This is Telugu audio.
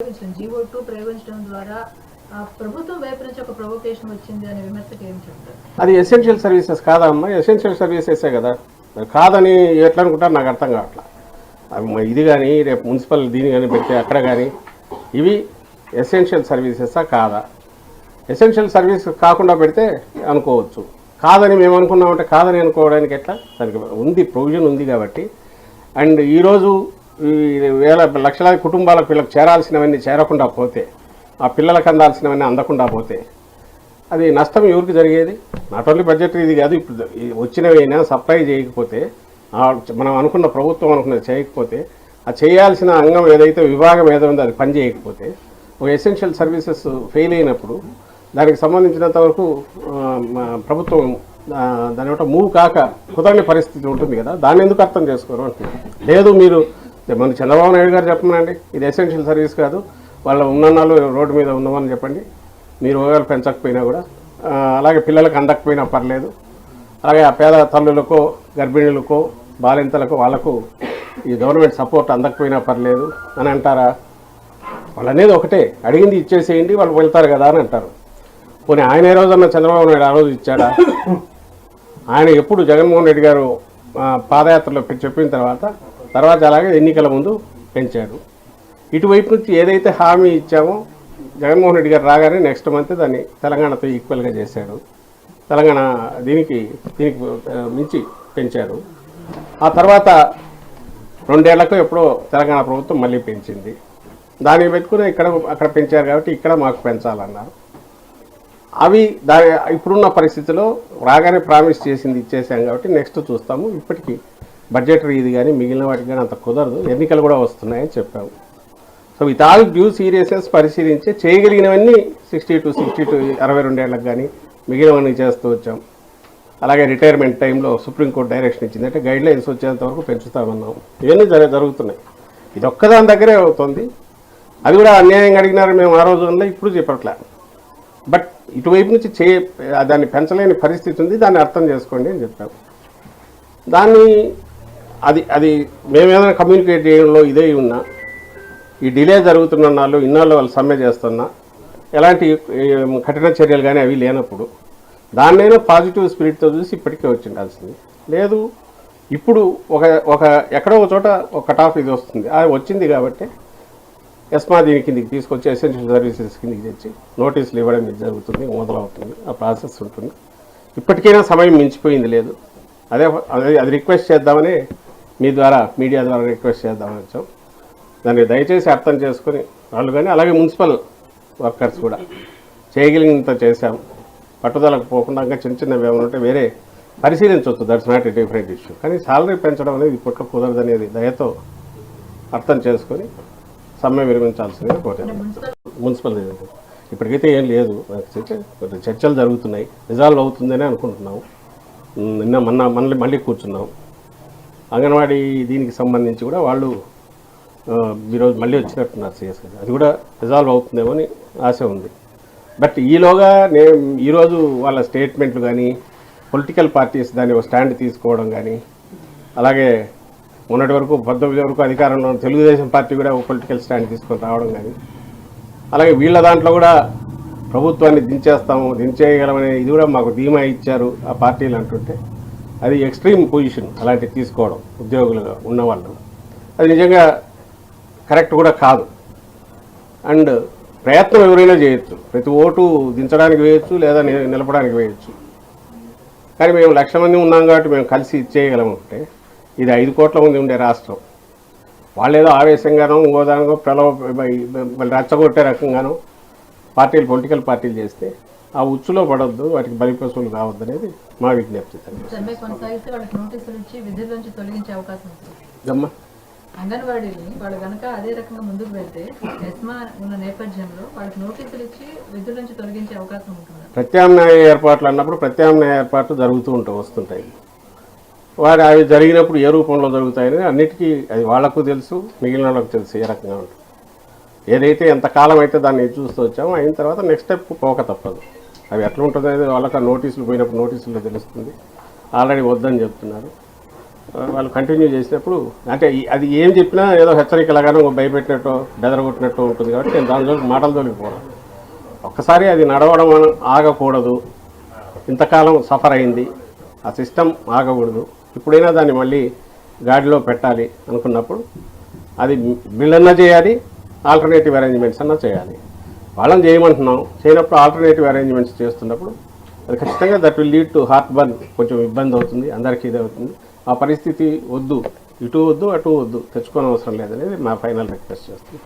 ప్రయోగించడం జీవో టూ ప్రయోగించడం ద్వారా ప్రభుత్వం వైపు నుంచి ఒక ప్రొవోకేషన్ వచ్చింది అనే విమర్శకు ఏం చెప్తారు? అది ఎసెన్షియల్ సర్వీసెస్ కాదా అమ్మా? ఎసెన్షియల్ సర్వీసెసే కదా? కాదని ఎట్లా అనుకుంటారు? నాకు అర్థం కావట్లా. అవి ఇది కానీ రేపు మున్సిపల్ దీని కానీ పెట్టి అక్కడ కానీ ఇవి ఎసెన్షియల్ సర్వీసెసా కాదా? ఎసెన్షియల్ సర్వీస్ కాకుండా పెడితే అనుకోవచ్చు. కాదని మేము అనుకున్నామంటే కాదని అనుకోవడానికి ఎట్లా? దానికి ఉంది ప్రొవిజన్ ఉంది కాబట్టి. అండ్ ఈరోజు వేల లక్షలాది కుటుంబాలకు వీళ్ళకి చేరాల్సినవన్నీ చేరకుండా పోతే ఆ పిల్లలకు అందాల్సినవన్నీ అందకుండా పోతే అది నష్టం ఎవరికి జరిగేది? నాట్ ఓన్లీ బడ్జెట్ ఇది కాదు ఇప్పుడు వచ్చినవైనా సప్లై చేయకపోతే మనం అనుకున్న ప్రభుత్వం అనుకున్నది చేయకపోతే ఆ చేయాల్సిన అంగం ఏదైతే విభాగం ఏదో ఉందో అది పని చేయకపోతే ఒక ఎసెన్షియల్ సర్వీసెస్ ఫెయిల్ అయినప్పుడు దానికి సంబంధించినంత వరకు ప్రభుత్వం దాని ఒకటి మూవ్ కాక కుదరని పరిస్థితి ఉంటుంది కదా దాన్ని ఎందుకు అర్థం చేసుకోరు అంటున్నాను లేదు మీరు మన చంద్రబాబు నాయుడు గారు చెప్పమనండి. ఇది ఎసెన్షియల్ సర్వీస్ కాదు. వాళ్ళ ఉన్నన్నాళ్ళు రోడ్డు మీద ఉన్నామని చెప్పండి. మీరు రోగాలు పెంచకపోయినా కూడా. అలాగే పిల్లలకు అందకపోయినా పర్లేదు. అలాగే ఆ పేద తల్లులకో గర్భిణులకో బాలింతలకు వాళ్ళకు ఈ గవర్నమెంట్ సపోర్ట్ అందకపోయినా పర్లేదు అని అంటారా? వాళ్ళు అనేది ఒకటే. అడిగింది ఇచ్చేసేయండి వాళ్ళు వెళ్తారు కదా అని అంటారు. పోనీ ఆయన ఏ రోజన్నా చంద్రబాబు నాయుడు ఆ రోజు ఇచ్చాడా? ఆయన ఎప్పుడు జగన్మోహన్ రెడ్డి గారు పాదయాత్రలో చెప్పిన తర్వాత తర్వాత అలాగే ఎన్నికల ముందు పెంచారు ఇటువైపు నుంచి ఏదైతే హామీ ఇచ్చామో జగన్మోహన్ రెడ్డి గారు రాగానే నెక్స్ట్ మంత్ దాన్ని తెలంగాణతో ఈక్వల్గా చేశాడు తెలంగాణ దీనికి దీనికి మించి పెంచారు. ఆ తర్వాత రెండేళ్ళకు ఎప్పుడో తెలంగాణ ప్రభుత్వం మళ్ళీ పెంచింది. దాన్ని పెట్టుకుని ఇక్కడ అక్కడ పెంచారు కాబట్టి ఇక్కడ మాకు పెంచాలన్నారు. అవి దాని ఇప్పుడున్న పరిస్థితిలో రాగానే ప్రామిస్ చేసింది ఇచ్చేసాం కాబట్టి నెక్స్ట్ చూస్తాము. ఇప్పటికీ బడ్జెటరీ ఇది కానీ మిగిలిన వాటికి కానీ అంత కుదరదు. ఎన్నికలు కూడా వస్తున్నాయని చెప్పాము. So with all due seriousness పరిశీలించి చేయగలిగినవన్నీ సిక్స్టీ టు సిక్స్టీ టు అరవై రెండేళ్ళకు కానీ మిగిలినవన్నీ చేస్తూ వచ్చాం. అలాగే రిటైర్మెంట్ టైంలో సుప్రీంకోర్టు డైరెక్షన్ ఇచ్చింది. అంటే గైడ్ లైన్స్ వచ్చేంత వరకు పెంచుతామన్నాం ఇవన్నీ జర జరుగుతున్నాయి. ఇది ఒక్కదాని దగ్గరే అవుతుంది. అది కూడా అన్యాయంగా అడిగినారు మేము ఆ రోజు ఇప్పుడు చెప్పట్లే. బట్ ఇటువైపు నుంచి చే దాన్ని పెంచలేని పరిస్థితి ఉంది. దాన్ని అర్థం చేసుకోండి అని చెప్పాము. దాన్ని అది అది మేము ఏదైనా కమ్యూనికేట్ చేయడంలో ఇదే ఉన్నా ఈ డిలే జరుగుతున్న నాళ్ళు ఇన్నాళ్ళు వాళ్ళు సమ్మె చేస్తున్నా ఎలాంటి కఠిన చర్యలు కానీ అవి లేనప్పుడు దాన్నైనా పాజిటివ్ స్పిరిట్తో చూసి ఇప్పటికే వచ్చిండాల్సింది. లేదు ఇప్పుడు ఒక ఒక ఎక్కడో ఒక చోట ఒక కట్ ఆఫ్ ఇది వస్తుంది. అది వచ్చింది కాబట్టి ఎస్మా దీని కిందికి తీసుకొచ్చి ఎసెన్షియల్ సర్వీసెస్ కిందికి తెచ్చి నోటీసులు ఇవ్వడం ఇది జరుగుతుంది మొదలవుతుంది ఆ ప్రాసెస్ ఉంటుంది. ఇప్పటికైనా సమయం మించిపోయింది లేదు. అదే అదే అది రిక్వెస్ట్ చేద్దామని మీ ద్వారా మీడియా ద్వారా రిక్వెస్ట్ చేద్దామని వచ్చాం. దాన్ని దయచేసి అర్థం చేసుకొని వాళ్ళు కానీ అలాగే మున్సిపల్ వర్కర్స్ కూడా చేయగలిగినంత చేశాం. పట్టుదలకు పోకుండా ఇంకా చిన్న చిన్నవి ఏమైనా ఉంటే వేరే పరిశీలించవచ్చు. That's not a different issue కానీ సాలరీ పెంచడం అనేది ఇప్పట్లో కుదరదనేది దయతో అర్థం చేసుకొని సమ్మె విరమించాల్సిందిగా కోరాను. మున్సిపల్ ఇప్పటికైతే ఏం లేదు. చర్చలు జరుగుతున్నాయి. రిజాల్వ్ అవుతుందని అనుకుంటున్నాం నిన్న మొన్న మళ్ళీ మళ్ళీ కూర్చున్నాం. అంగన్వాడీ దీనికి సంబంధించి కూడా వాళ్ళు ఈరోజు మళ్ళీ వచ్చినట్టున్నారు సిఎస్ గారు. అది కూడా రిజాల్వ్ అవుతుందేమో అని ఆశ ఉంది. బట్ ఈలోగా నేను ఈరోజు వాళ్ళ స్టేట్మెంట్లు కానీ పొలిటికల్ పార్టీస్ దాని ఒక స్టాండ్ తీసుకోవడం కానీ అలాగే మొన్నటి వరకు పంతొమ్మిది వరకు అధికారంలో తెలుగుదేశం పార్టీ కూడా ఒక పొలిటికల్ స్టాండ్ తీసుకొని రావడం కానీ అలాగే వీళ్ళ దాంట్లో కూడా ప్రభుత్వాన్ని దించేస్తాము దించేయగలమనే ఇది కూడా మాకు ధీమా ఇచ్చారు ఆ పార్టీలు అంటుంటే. అది ఎక్స్ట్రీమ్ పొజిషన్ అలాంటివి తీసుకోవడం ఉద్యోగులుగా ఉన్నవాళ్ళు. అది నిజంగా కరెక్ట్ కూడా కాదు. అండ్ ప్రయత్నం ఎవరైనా చేయొచ్చు. ప్రతి ఓటు దించడానికి వేయచ్చు లేదా ని- నిలపడానికి వేయచ్చు. కానీ మేము లక్ష మంది ఉన్నాం కాబట్టి మేము కలిసి ఇచ్చేయగలం అంటే ఇది ఐదు కోట్ల మంది ఉండే రాష్ట్రం. వాళ్ళు ఏదో ఆవేశంగానో ఇంకోదానికో ప్రలవ మళ్ళీ రెచ్చగొట్టే రకంగానో పార్టీలు పొలిటికల్ పార్టీలు చేస్తే ఆ ఉచ్చులో పడొద్దు వాటికి బలిపశువులు కావద్దు అనేది మా విజ్ఞప్తి. తండ్రి సమ్మె కొనసాగిస్తే వాళ్ళకి నోటీసులు ఇచ్చి విధుల నుంచి తొలగించే అవకాశం ఉంది. అమ్మా అంగన్వాడీని వాళ్ళు గనక అదే రకంగా ముందుకు వెళ్తే ఎస్మా ఉన్న నేపథ్యంలో వాళ్ళకి నోటీసులు ఇచ్చి విధుల నుంచి తొలగించే అవకాశం ఉంటుంది? ప్రత్యామ్నాయ ఏర్పాట్లు అన్నప్పుడు ప్రత్యామ్నాయ ఏర్పాట్లు జరుగుతూ ఉంటాయి వస్తుంటాయి. వారు అవి జరిగినప్పుడు ఏ రూపంలో జరుగుతాయని అన్నిటికీ అది వాళ్ళకు తెలుసు మిగిలిన వాళ్ళకు తెలుసు ఏ రకంగా ఉంటుంది. ఏదైతే ఎంతకాలం అయితే దాన్ని చూస్తూ వచ్చామో అయిన తర్వాత నెక్స్ట్ స్టెప్ పోక తప్పదు. అవి ఎట్లా ఉంటుంది అనేది వాళ్ళకి నోటీసులు పోయినప్పుడు నోటీసుల్లో తెలుస్తుంది. ఆల్రెడీ వద్దని చెప్తున్నారు. వాళ్ళు కంటిన్యూ చేసినప్పుడు అంటే అది ఏం చెప్పినా ఏదో హెచ్చరికలాగానో భయపెట్టినట్టు బెదరగొట్టినట్టు ఉంటుంది కాబట్టి నేను దాని జోలికి మాటల జోలికి ఒక్కసారి అది నడవడం ఆగకూడదు. ఇంతకాలం సఫర్ అయింది. ఆ సిస్టమ్ ఆగకూడదు. ఇప్పుడైనా దాన్ని మళ్ళీ గాడిలో పెట్టాలి అనుకున్నప్పుడు అది బిల్లన్నా చేయాలి ఆల్టర్నేటివ్ అరేంజ్మెంట్స్ అన్నా చేయాలి. వాళ్ళని చేయమంటున్నాం. చేయనప్పుడు ఆల్టర్నేటివ్ అరేంజ్మెంట్స్ చేస్తున్నప్పుడు అది ఖచ్చితంగా that will lead to heartburn కొంచెం ఇబ్బంది అవుతుంది అందరికీ ఇది అవుతుంది. ఆ పరిస్థితి వద్దు ఇటు వద్దు అటు వద్దు తెచ్చుకోని అవసరం లేదనేది మా ఫైనల్ రిక్వెస్ట్ చేస్తుంది.